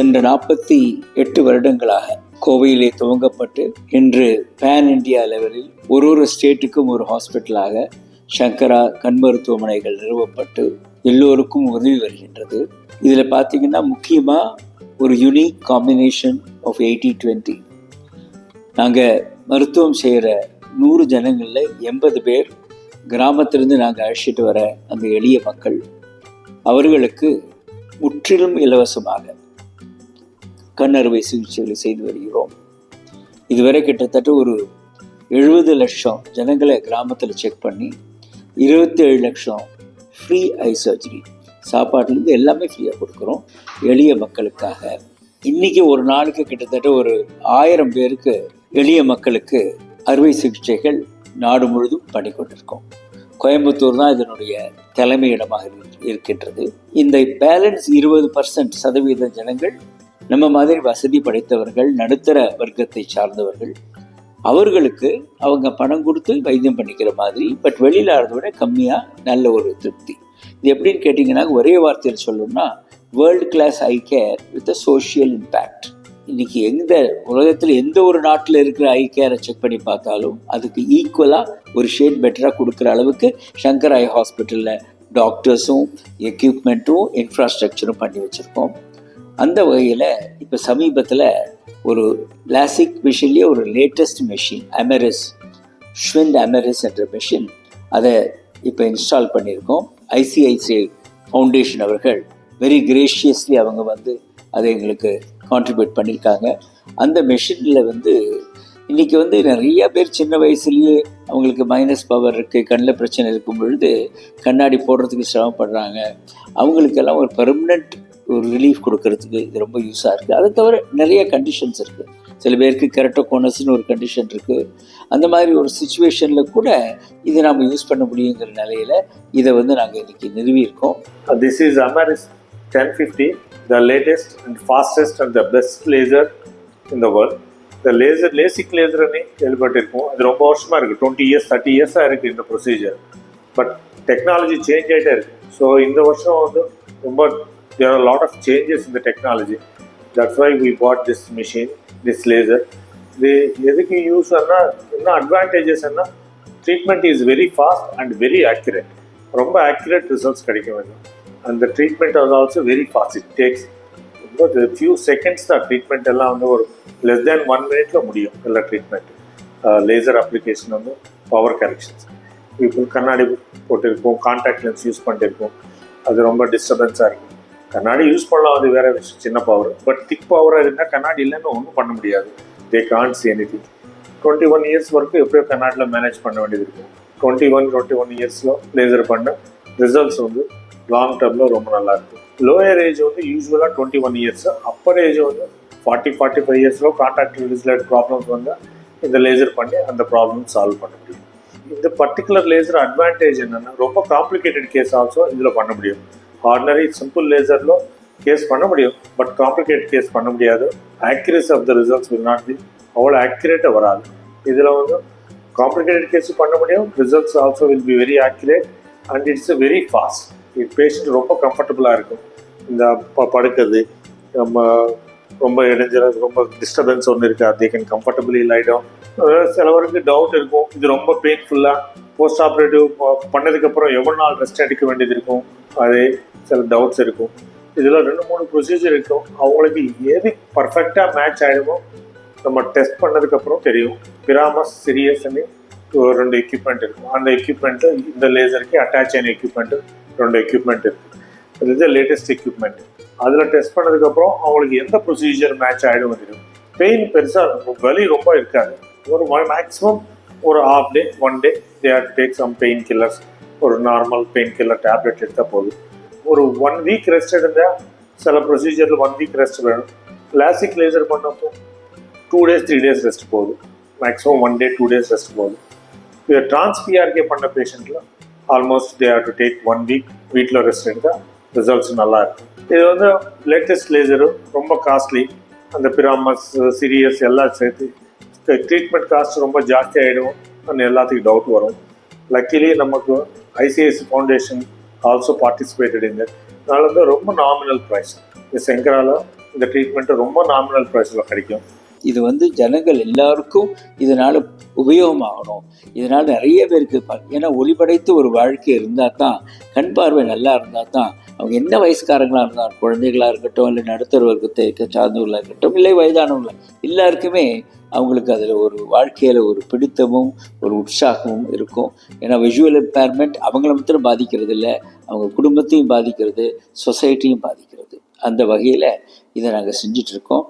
சென்ற நாற்பத்தி எட்டு வருடங்களாக கோவையிலே துவங்கப்பட்டு இன்று பேன் இந்தியா லெவலில் ஒரு ஒரு ஸ்டேட்டுக்கும் ஒரு ஹாஸ்பிட்டலாக சங்கரா கண் மருத்துவமனைகள் நிறுவப்பட்டு எல்லோருக்கும் உதவி வருகின்றது. இதில் பார்த்தீங்கன்னா முக்கியமாக ஒரு unique combination of eighty twenty நாங்கள் மருத்துவம் செய்கிற நூறு ஜனங்களில் எண்பது பேர் கிராமத்திலிருந்து நாங்கள் அழைச்சிட்டு வர அந்த எளிய மக்கள். அவர்களுக்கு முற்றிலும் இலவசமாக கண் அறுவை சிகிச்சைகளை செய்து வருகிறோம். இதுவரை கிட்டத்தட்ட ஒரு எழுபது லட்சம் ஜனங்களை கிராமத்தில் செக் பண்ணி இருபத்தேழு லட்சம் ஃப்ரீ ஐ சர்ஜரி சாப்பாட்டிலேருந்து எல்லாமே ஃப்ரீயாக கொடுக்குறோம். எளிய மக்களுக்காக. இன்றைக்கி ஒரு நாளுக்கு கிட்டத்தட்ட ஒரு ஆயிரம் பேருக்கு எளிய மக்களுக்கு அறுவை சிகிச்சைகள் நாடு முழுதும் பண்ணி கொண்டிருக்கோம். கோயம்புத்தூர் தான் இதனுடைய தலைமையிடமாக இரு- இருக்கின்றது. இந்த பேலன்ஸ் இருபது பர்சன்ட் சதவீத ஜனங்கள் நம்ம மாதிரி வசதி படைத்தவர்கள் நடுத்தர வர்க்கத்தை சார்ந்தவர்கள் அவர்களுக்கு அவங்க பணம் கொடுத்து வைத்தியம் பண்ணிக்கிற மாதிரி பட் வெளியில் ஆகிறத விட கம்மியாக நல்ல ஒரு திருப்தி. இது எப்படின்னு கேட்டிங்கன்னா ஒரே வார்த்தையில் சொல்லணும்னா world class eye care with a social impact இன்னைக்கு எந்த உலகத்தில் எந்த ஒரு நாட்டில் இருக்கிற ஐ கேரை செக் பண்ணி பார்த்தாலும் அதுக்கு ஈக்குவலாக ஒரு ஷேட் பெட்டராக கொடுக்குற அளவுக்கு சங்கர் ஐ ஹாஸ்பிட்டலில் டாக்டர்ஸும் எக்யூப்மெண்ட்டும் இன்ஃப்ராஸ்ட்ரக்சரும் பண்ணி வச்சுருக்கோம். அந்த வகையில் இப்போ சமீபத்தில் ஒரு கிளாசிக் மிஷின்லேயே ஒரு லேட்டஸ்ட் மெஷின் அமெரிஸ் ஷ்விண்ட் அமெரிஸ் என்ற மிஷின் அதை இப்போ இன்ஸ்டால் பண்ணியிருக்கோம். ஐசிஐசிஐ ஃபவுண்டேஷன் அவர்கள் வெரி கிரேஷியஸ்லி அவங்க வந்து அதை எங்களுக்கு கான்ட்ரிபியூட் பண்ணியிருக்காங்க. அந்த மெஷினில் வந்து இன்றைக்கி வந்து நிறைய பேர் சின்ன வயசுலேயே அவங்களுக்கு மைனஸ் பவர் இருக்குது கண்ணில் பிரச்சனை இருக்கும் பொழுது கண்ணாடி போடுறதுக்கு சிரமப்படுறாங்க. அவங்களுக்கெல்லாம் ஒரு பெர்மனண்ட் ஒரு ரிலீஃப் கொடுக்கறதுக்கு இது ரொம்ப யூஸாக இருக்குது அதை தவிர நிறைய கண்டிஷன்ஸ் இருக்குது சில பேருக்கு கெரட்டோகோனஸ்னு ஒரு கண்டிஷன் இருக்குது அந்த மாதிரி ஒரு சுச்சுவேஷனில் கூட இதை நாம் யூஸ் பண்ண முடியுங்கிற நிலையில் இதை வந்து நாங்கள் இன்றைக்கி நிறுவியிருக்கோம் this uh, is is Amaris 1050, the latest and fastest and the best laser in the world. Laser lasik லேசர்னே கேள்விப்பட்டிருக்கோம் அது ரொம்ப வருஷமாக இருக்குது டுவெண்ட்டி இயர்ஸ் தேர்ட்டி இயர்ஸாக இருக்குது இந்த ப்ரொசீஜர் பட் டெக்னாலஜி சேஞ்ச் ஆகிட்டே இருக்குது ஸோ இந்த வருஷம் வந்து ரொம்ப there are lot of changes இந்த technology that's why we bought this machine this laser இது எதுக்கு யூஸ் ஆனால் என்ன அட்வான்டேஜஸ் என்ன treatment is very fast and very accurate. ரொம்ப accurate ரிசல்ட்ஸ் கிடைக்க வேண்டும் அந்த treatment as also very fast it takes ரொம்ப ஃபியூ செகண்ட்ஸ் தான் ட்ரீட்மெண்ட் எல்லாம் வந்து ஒரு லெஸ் தேன் ஒன் மினிட்ல முடியும் எல்லா ட்ரீட்மெண்ட் லேசர் அப்ளிகேஷன் வந்து பவர் கரெக்ஷன்ஸ் இப்போ கண்ணாடி போட்டிருப்போம் கான்டாக்ட் லென்ஸ் யூஸ் பண்ணிருப்போம். அது ரொம்ப டிஸ்டர்பன்ஸாக இருக்கும். கண்ணாடி யூஸ் பண்ணலாம் அது வேற விஷயம் சின்ன பவர் பட் திக் பவராக இருந்தால் கண்ணாடி இல்லைன்னு ஒன்றும் பண்ண முடியாது they can't see anything twenty one years வரைக்கும் எப்படியோ கண்ணாடியில் மேனேஜ் பண்ண வேண்டியது இருக்கும் டுவெண்ட்டி ஒன் டுவெண்ட்டி ஒன் இயர்ஸில் லேசர் பண்ண ரிசல்ட்ஸ் வந்து லாங் டேர்மில் ரொம்ப நல்லா இருக்கும் லோயர் ஏஜ் வந்து யூஸ்வலாக twenty one years upper age வந்து ஃபார்ட்டி ஃபார்ட்டி ஃபைவ் இயர்ஸில் கான்டாக்ட் ரிலேட் ப்ராப்ளம்ஸ் வந்து இந்த லேசர் பண்ணி அந்த ப்ராப்ளம் சால்வ் பண்ண முடியும் இந்த பர்டிகுலர் லேசர் அட்வான்டேஜ் என்னன்னா ரொம்ப காம்ப்ளிகேட்டட் கேஸ் ஆல்சோ இதில் பண்ண முடியும் ஆர்டினரி சிம்பிள் லேசரில் கேஸ் பண்ண முடியும். பட் காம்ப்ளிகேட் கேஸ் பண்ண முடியாது. Accuracy of the results will not be அவ்வளோ ஆக்யூரேட்டாக வராது. இதில் வந்து காம்ப்ளிகேட்டட் கேஸ் பண்ண முடியும். Results also will be very accurate and it's very fast இது பேஷண்ட் ரொம்ப கம்ஃபர்டபுளாக இருக்கும். இந்த ப- படுக்கிறது நம்ம ரொம்ப இடைஞ்சல ரொம்ப டிஸ்டர்பன்ஸ் ஒன்று இருக்காது. தே கேன் கம்ஃபர்டபிளி லைடும் சிலவருக்கு டவுட் இருக்கும். இது ரொம்ப பெயின்ஃபுல்லாக போஸ்ட் ஆப்ரேட்டிவ் பண்ணதுக்கப்புறம் எவ்வளோ நாள் ரெஸ்ட் எடுக்க வேண்டியது இருக்கும். அது சில டவுட்ஸ் இருக்கும். இதில் ரெண்டு மூணு ப்ரொசீஜர் இருக்கும். அவங்களுக்கு எது பர்ஃபெக்டாக மேட்ச் ஆகிடுமோ நம்ம டெஸ்ட் பண்ணதுக்கப்புறம் தெரியும். பிராமஸ் சிரியஸ்ன்னு ஒரு ரெண்டு எக்யூப்மெண்ட் இருக்கும். அந்த எக்யூப்மெண்ட்டு இந்த லேசருக்கு அட்டாச் ஆன எக்யூப்மெண்ட்டு ரெண்டு எக்யூப்மெண்ட் இருக்குது இது லேட்டஸ்ட் எக்யூப்மெண்ட் அதில் டெஸ்ட் பண்ணதுக்கப்புறம் அவங்களுக்கு எந்த ப்ரொசீஜர் மேட்ச் ஆகிடும் தெரியும். பெயின் பெருசாக வலி ரொம்ப இருக்காது. ஒரு மேக்ஸிமம் ஒரு half day one day they have take some pain killers ஒரு நார்மல் பெயின் கில்லர் டேப்லெட் எடுத்தால் போதும். ஒரு ஒன் வீக் ரெஸ்ட் எடுத்தால் சில ப்ரொசீஜரில் ஒன் வீக் ரெஸ்ட் வேணும். லாசிக் லேசர் பண்ணப்போ two days three days rest போகுது maximum one day two days rest போகுது இது டிரான்ஸ்பிஆர்கே பண்ண பேஷண்ட்டில் almost they have to take one week வீட்டில் ரெஸ்ட் எடுத்தால் ரிசல்ட்ஸ் நல்லா இருக்கும். இது வந்து லேட்டஸ்ட் லேசரு ரொம்ப காஸ்ட்லி அந்த பிராமஸ் சீரியஸ் எல்லாம் சேர்த்து ட்ரீட்மெண்ட் காஸ்ட் ரொம்ப ஜாஸ்தி ஆகிடும் அந்த எல்லாத்துக்கும் டவுட் வரும். லக்கிலி நமக்கு ஐசிஐசி ஃபவுண்டேஷன் ஆல்சோ பார்ட்டிசிபேட்டட் இந்த அதனால வந்து ரொம்ப நாமினல் ப்ரைஸ் இந்த செங்கரால இந்த ட்ரீட்மெண்ட்டு ரொம்ப நாமினல் ப்ரைஸில் கிடைக்கும். இது வந்து ஜனங்கள் எல்லாருக்கும் இதனால் உபயோகமாகணும். இதனால் நிறைய பேருக்கு ஏன்னா ஒளிபடைத்து ஒரு வாழ்க்கை இருந்தால் தான் கண் பார்வை நல்லா இருந்தால் தான் அவங்க என்ன வயசுக்காரங்களாக இருந்தாலும் குழந்தைகளாக இருக்கட்டும் இல்லை நடுத்தர வர்க்கத்தை சார்ந்தவர்களாக இருக்கட்டும் இல்லை வயதானவங்கள எல்லாருக்குமே அவங்களுக்கு அதில் ஒரு வாழ்க்கையில் ஒரு பிடித்தமும் ஒரு உற்சாகமும் இருக்கும். ஏன்னா விஷுவல் இம்பேர்மெண்ட் அவங்கள மட்டும் பாதிக்கிறது இல்லை. அவங்க குடும்பத்தையும் பாதிக்கிறது சொசைட்டியும் பாதிக்கிறது. அந்த வகையில் இதை நாங்கள் செஞ்சிட்ருக்கோம்